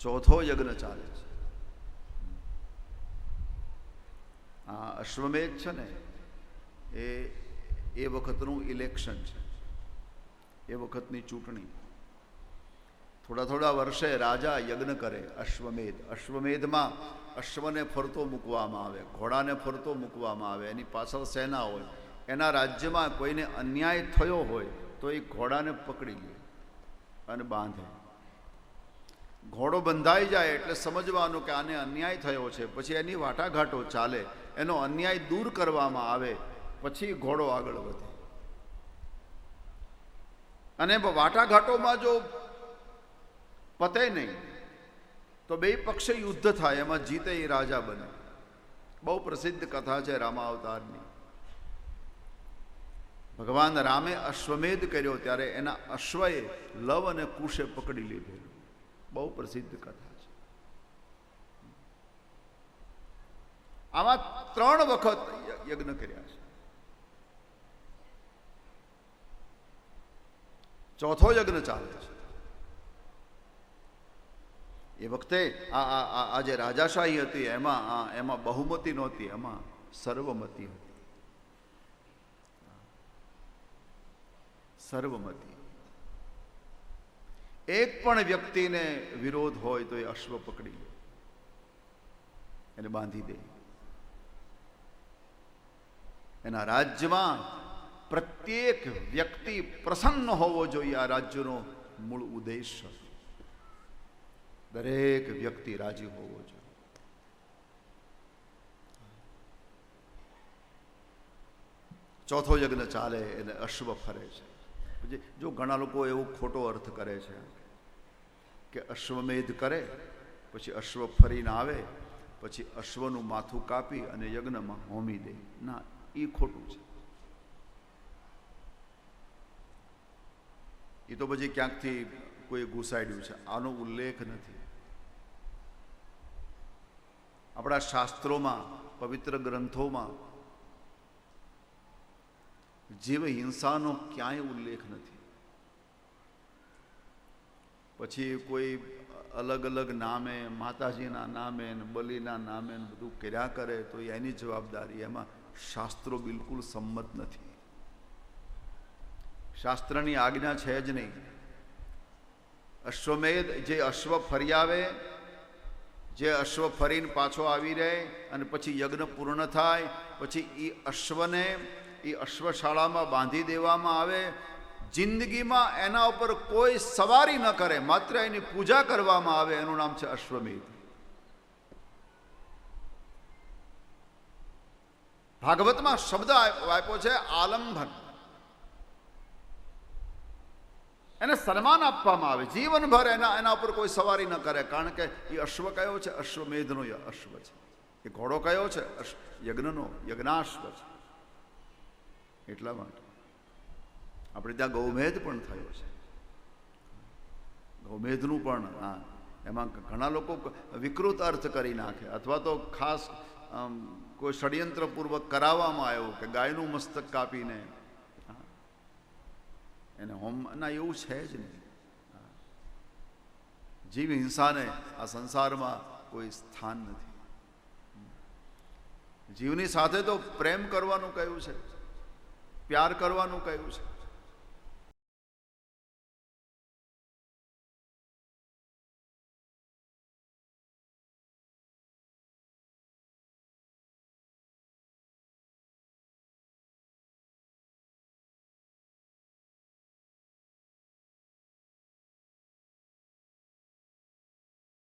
ચોથો યજ્ઞ ચાલે છે. આ અશ્વમેધ છે ને, એ એ વખતનું ઇલેક્શન છે. એ વખતની ચૂંટણી. થોડા થોડા વર્ષે રાજા યજ્ઞ કરે અશ્વમેધ. અશ્વમેધમાં અશ્વને ફરતો મૂકવામાં આવે, ઘોડાને ફરતો મૂકવામાં આવે, એની પાછળ સેના હોય, એના રાજ્યમાં કોઈને અન્યાય થયો હોય તો એ ઘોડાને પકડી લે અને બાંધે. ઘોડો બંધાઈ જાય એટલે સમજવાનું કે આને અન્યાય થયો છે. પછી એની વાટાઘાટો ચાલે, એનો અન્યાય દૂર કરવામાં આવે, પછી ઘોડો આગળ વધે. અને વાટાઘાટોમાં જો પતે નહીં, તો બે પક્ષે યુદ્ધ થાય, એમાં જીતે એ રાજા બને. બહુ પ્રસિદ્ધ કથા છે રામાવતારની. ભગવાન રામે અશ્વમેધ કર્યો, ત્યારે એના અશ્વએ લવ અને કુશે પકડી લીધેલું. બહુ પ્રસિદ્ધ કથા છે. આમાં ત્રણ વખત યજ્ઞ કર્યા છે. ચોથો યજ્ઞ ચાલે છે. એ વખતે આ જે રાજાશાહી હતી, એમાં એમાં બહુમતી નહોતી, એમાં સર્વમતી હતી. સર્વમતી. એક પણ વ્યક્તિને વિરોધ હોય તો એ અશ્વ પકડી એને બાંધી દે. એના રાજ્યમાં પ્રત્યેક વ્યક્તિ પ્રસન્ન હોવો જોઈએ આ રાજ્યનો મૂળ ઉદ્દેશ દરેક વ્યક્તિ રાજી હોવો જોઈએ. ચોથો યજ્ઞ ચાલે, એને અશ્વ ફરે છે. પછી જો ઘણા લોકો એવો ખોટો અર્થ કરે છે કે અશ્વમેધ કરે, પછી અશ્વ ફરીને આવે, પછી અશ્વનું માથું કાપી અને યજ્ઞમાં હોમી દે. ના, એ ખોટું છે. એ તો પછી ક્યાંકથી કોઈ ઘૂસાડ્યું છે? આનો ઉલ્લેખ નથી. આપણા શાસ્ત્રોમાં, પવિત્ર ગ્રંથોમાં જીવ હિંસાનો ક્યાંય ઉલ્લેખ નથી. પછી કોઈ અલગ અલગ નામે, માતાજીના નામે ને બલિના નામે બધું કર્યા કરે તો એની જવાબદારી એમાં શાસ્ત્રો બિલકુલ સંમત નથી. શાસ્ત્રની આજ્ઞા છે જ નહીં. અશ્વમેધ જે અશ્વ ફરી આવે, જે અશ્વ ફરીને પાછો આવી રહે અને પછી યજ્ઞ પૂર્ણ થાય, પછી એ અશ્વને એ અશ્વશાળામાં બાંધી દેવામાં આવે. જિંદગીમાં એના ઉપર કોઈ સવારી ન કરે, માત્ર એની પૂજા કરવામાં આવે. એનું નામ છે અશ્વમેધ. ભાગવતમાં શબ્દ આપ્યો છે આલંબન એને સન્માન આપવામાં આવે. જીવનભર એના એના ઉપર કોઈ સવારી ન કરે, કારણ કે એ અશ્વ કયો છે? અશ્વમેધનો અશ્વ છે. એ ઘોડો કયો છે? યજ્ઞનો, યજ્ઞાશ્વ છે. એટલા માટે. આપણે ત્યાં ગૌમેધ પણ થયો છે. ગૌમેધનું પણ, હા, એમાં ઘણા લોકો વિકૃત અર્થ કરી નાખે. અથવા તો ખાસ કોઈ ષડયંત્રપૂર્વક કરાવવામાં આવ્યો કે ગાયનું મસ્તક કાપીને. એને હોમ, ના, એવું છે જ નહીં. જીવ હિંસાને આ સંસારમાં કોઈ સ્થાન નથી. જીવની સાથે તો પ્રેમ કરવાનું કહ્યું છે. પ્યાર કરવાનું કહ્યું છે.